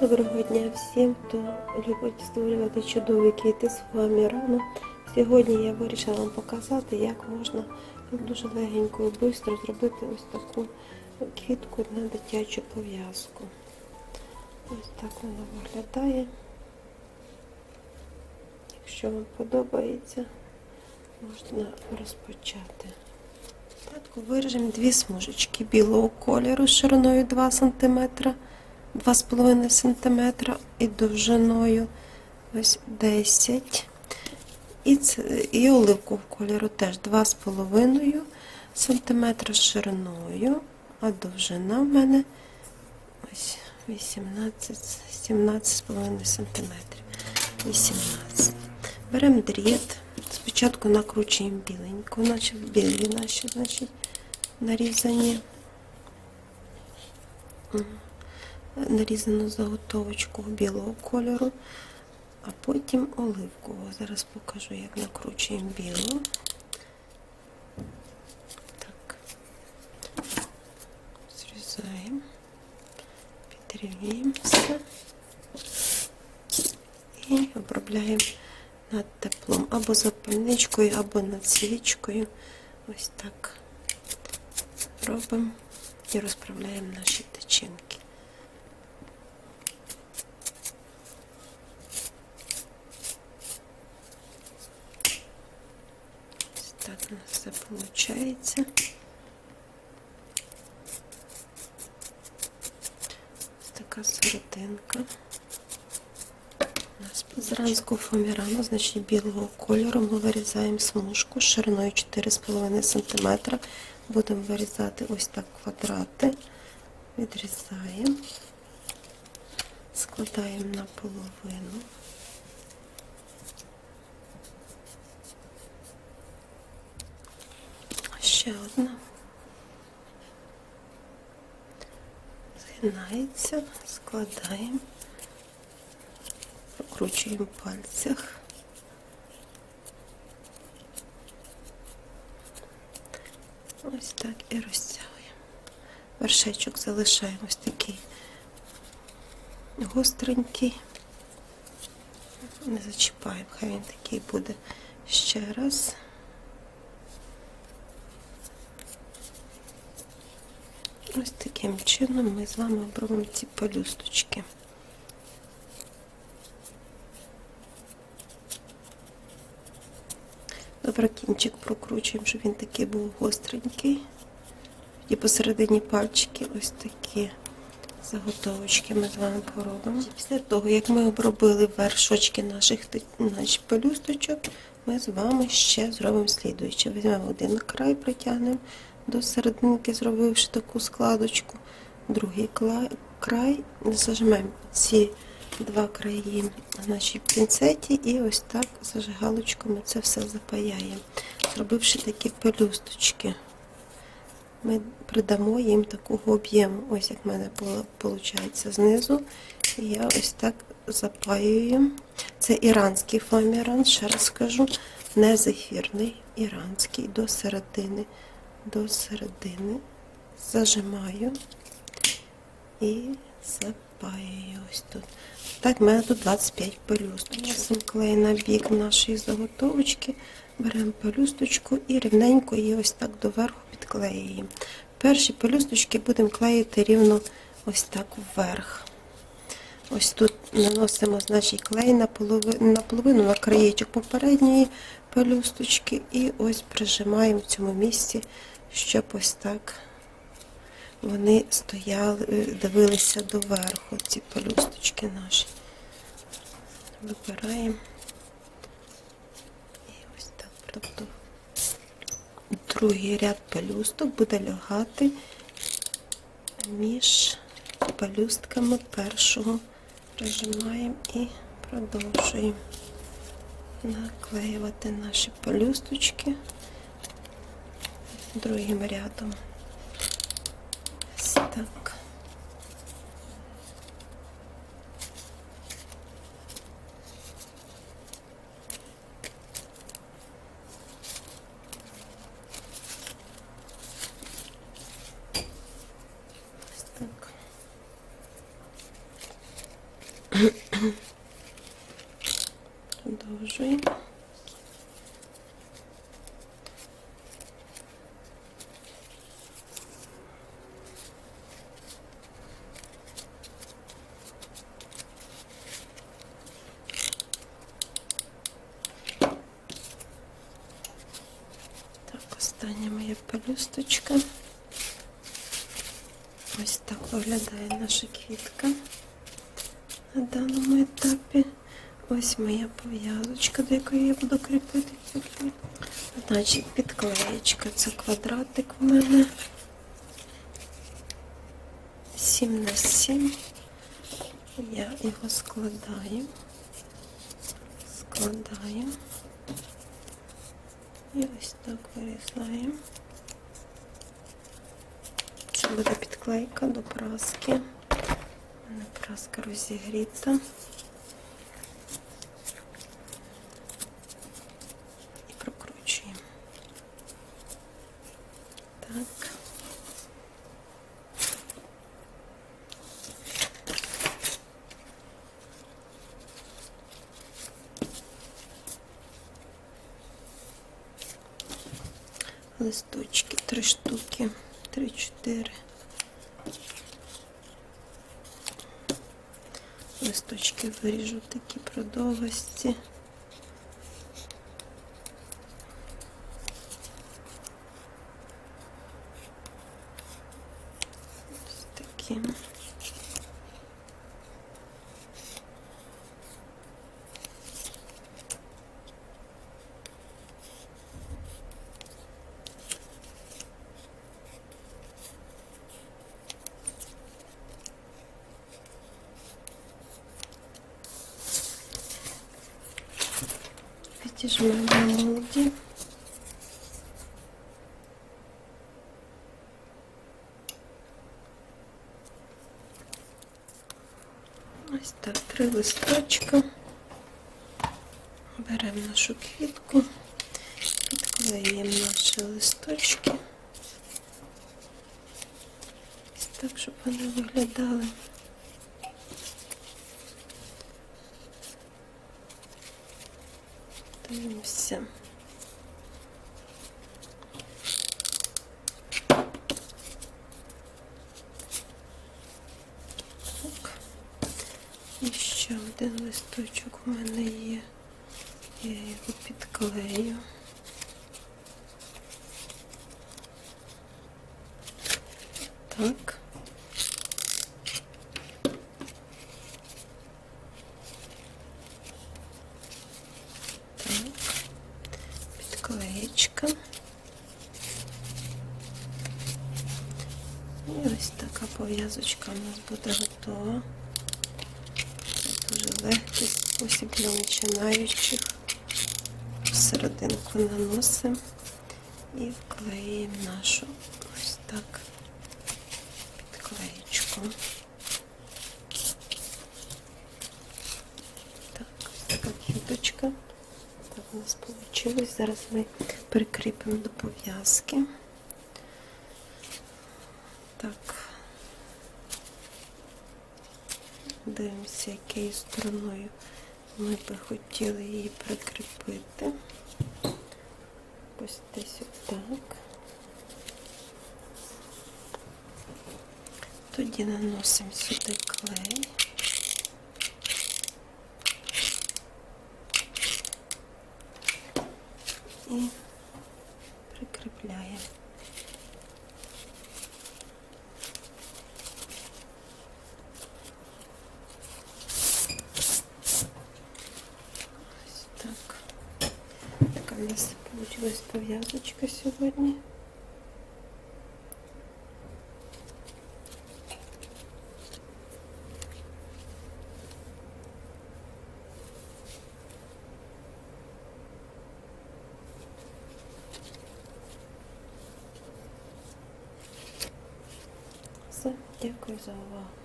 Доброго дня всім, хто любить створювати чудові квіти з фоамірану. Сьогодні я вирішила вам показати, як можна дуже легенько і швидко зробити ось таку квітку на дитячу пов'язку. Ось так вона виглядає. Якщо вам подобається, можна розпочати. Спочатку виріжемо дві смужечки білого кольору шириною 2 см, 2,5 см і довжиною ось 10 і, це, і оливкового кольору теж 2,5 см шириною, а довжина в мене ось 18, 17,5 см. 18. Беремо дріт. Спочатку накручуємо біленьку, наче білі наші, значить, нарізані. Нарізану заготовочку білого кольору, а потім оливкового. Зараз покажу, як накручуємо білу. Так. Зрізаємо, підрівнюємо все і обробляємо над теплом або запальничкою, або над свічкою. Ось так робимо і розправляємо наші тичинки. Ось так у нас все виходить. Ось така серединка. У нас Зранку фоамірану, значить білого кольору, ми вирізаємо смужку шириною 4,5 см. Будемо вирізати ось так квадрати, відрізаємо, складаємо на половину. Ще одна. Згинається, складаємо прокручуємо в пальцях. Ось так і розтягуємо. Вершечок залишаємо ось такий гостренький. Не зачіпаємо, хай він такий буде ще раз. Ось таким чином ми з вами обробимо ці пелюсточки. Добре, кінчик прокручуємо, щоб він такий був гостренький. І посередині пальчики ось такі заготовочки ми з вами поробимо. Після того, як ми обробили вершочки наших наших пелюсточок, ми з вами ще зробимо слідуюче. Візьмемо один край, притягнемо до серединки, зробивши таку складочку, другий край, зажмемо ці два краї нашій пінцеті і ось так зажигалочками це все запаяємо. Зробивши такі пелюсточки, ми придамо їм такого об'єму. Ось як в мене виходить знизу. І я ось так запаюю. Це іранський фоаміран, ще раз скажу, не зефірний, іранський до середини, до середини. Зажимаю і запаюю ось тут. Так, в мене тут 25 пелюсточок. Наносимо клей на бік нашої заготовочки, беремо пелюсточку і рівненько її ось так доверху підклеюємо. Перші пелюсточки будемо клеїти рівно ось так вверх. Ось тут наносимо значить, клей на половину, на половину на краєчок попередньої пелюсточки і ось прижимаємо в цьому місці, щоб ось так вони стояли, дивилися доверху, ці пелюсточки наші. Вибираємо. І ось так. Тобто другий ряд пелюсток буде лягати між пелюстками першого. Прижимаємо і продовжуємо наклеювати наші пелюсточки другим рядом. Так. Ось так. Продовжуємо. Пелюсточка. Ось так виглядає наша квітка на даному етапі. Ось моя пов'язочка, до якої я буду кріпити цю квітку. Значить, підклеєчка. Це квадратик в мене. 7 на 7. Я його складаю. Складаю. І ось так вирізаємо. Буде підклейка до праски. У мене праска розігріта. І прокручуємо. Так. Листочки, три штуки, три-чотири. Листочки виріжу такі продовгості. Ось такі. Підіжмемо на молоді. Ось так, три листочка. Беремо нашу квітку, підклеїмо наші листочки. Ось так, щоб вони виглядали. Дивимося. Так. І ще один листочок у мене є. Я його підклею. Так. Підклеєчка. І ось така пов'язочка у нас буде готова. Це дуже легкий спосіб для починаючих. Всерединку наносимо і вклеїмо нашу ось так підклеєчку. Так, ось така квіточка. Так у нас вийшло. Зараз ми прикріпимо до пов'язки. Так. Дивимося, якою стороною ми би хотіли її прикріпити. Ось десь отак. Тоді наносимо сюди клей. І прикріпляємо. Ось так. Така у нас вийшла пов'язочка сьогодні. で福沢は